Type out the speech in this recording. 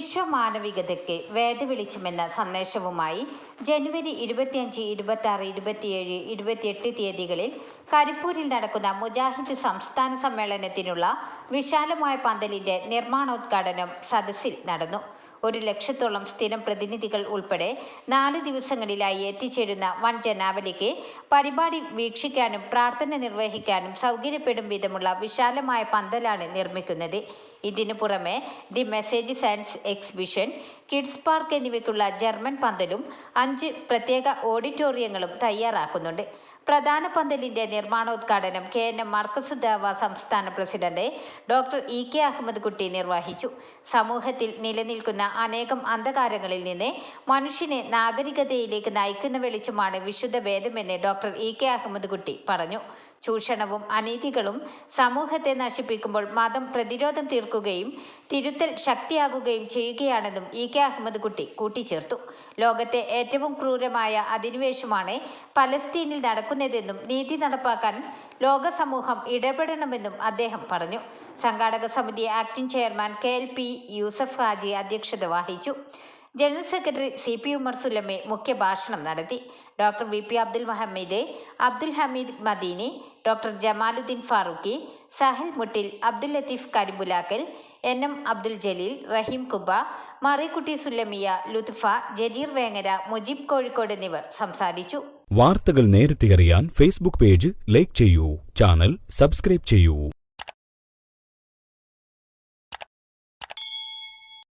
വിശ്വമാനവികതയ്ക്ക് വേദവെളിച്ചമെന്ന സന്ദേശവുമായി ജനുവരി ഇരുപത്തിയഞ്ച് ഇരുപത്തി ആറ് ഇരുപത്തിയേഴ് ഇരുപത്തിയെട്ട് തീയതികളിൽ കരിപ്പൂരിൽ നടക്കുന്ന മുജാഹിദ് സംസ്ഥാന സമ്മേളനത്തിനുള്ള വിശാലമായ പന്തലിന്റെ നിർമ്മാണോദ്ഘാടനം സദസ്സിൽ നടന്നു. ഒരു ലക്ഷത്തോളം സ്ഥിരം പ്രതിനിധികൾ ഉൾപ്പെടെ നാല് ദിവസങ്ങളിലായി എത്തിച്ചേരുന്ന വൻ ജനാവലിക്ക് പരിപാടി വീക്ഷിക്കാനും പ്രാർത്ഥന നിർവഹിക്കാനും സൗകര്യപ്പെടും വിധമുള്ള വിശാലമായ പന്തലാണ് നിർമ്മിക്കുന്നത്. ഇതിനു പുറമെ the message science exhibition kids park എന്നിവയ്ക്കുള്ള ജർമ്മൻ പന്തലും അഞ്ച് പ്രത്യേക ഓഡിറ്റോറിയങ്ങളും തയ്യാറാക്കുന്നുണ്ട്. പ്രധാന പന്തലിന്റെ നിർമ്മാണോദ്ഘാടനം കെ എൻ എം മാർക്കസുദാവ സംസ്ഥാന president doctor E K Ahammed Kutty നിർവഹിച്ചു. സമൂഹത്തിൽ നിലനിൽക്കുന്ന അനേകം അന്ധകാരങ്ങളിൽ നിന്ന് മനുഷ്യനെ നാഗരികതയിലേക്ക് നയിക്കുന്ന വെളിച്ചമാണ് വിശുദ്ധ ഭേദമെന്ന് doctor E K Ahammed Kutty പറഞ്ഞു. ചൂഷണവും അനീതികളും സമൂഹത്തെ നശിപ്പിക്കുമ്പോൾ മതം പ്രതിരോധം തീർക്കുകയും തിരുത്തൽ ശക്തിയാകുകയും ചെയ്യുകയാണെന്നും ഇ കെ അഹമ്മദ് കുട്ടി കൂട്ടിച്ചേർത്തു. ലോകത്തെ ഏറ്റവും ക്രൂരമായ അധിനിവേശമാണ് പലസ്തീനിൽ നടക്കുന്നതെന്നും നീതി നടപ്പാക്കാൻ ലോക സമൂഹം ഇടപെടണമെന്നും അദ്ദേഹം പറഞ്ഞു. സംഘാടക സമിതി acting chairman K L P Yusuf Haji അധ്യക്ഷത വഹിച്ചു. General secretary C P Umar Sullami മുഖ്യഭാഷണം നടത്തി. Doctor V P Abdul Muhammad Abdul Hameed Madani doctor Jamaluddin Farooqi Sahil Muttil Abdul Latheef Karimpulakkal N M Abdul Jaleel Raheem Kuba Marikutty Sullamiya Luthfa Jareer Vengara Mujeeb Kozhikode എന്നിവർ സംസാരിച്ചു. വാർത്തകൾ നേരത്തെ അറിയാൻ Facebook page like ചെയ്യൂ channel subscribe ചെയ്യൂ.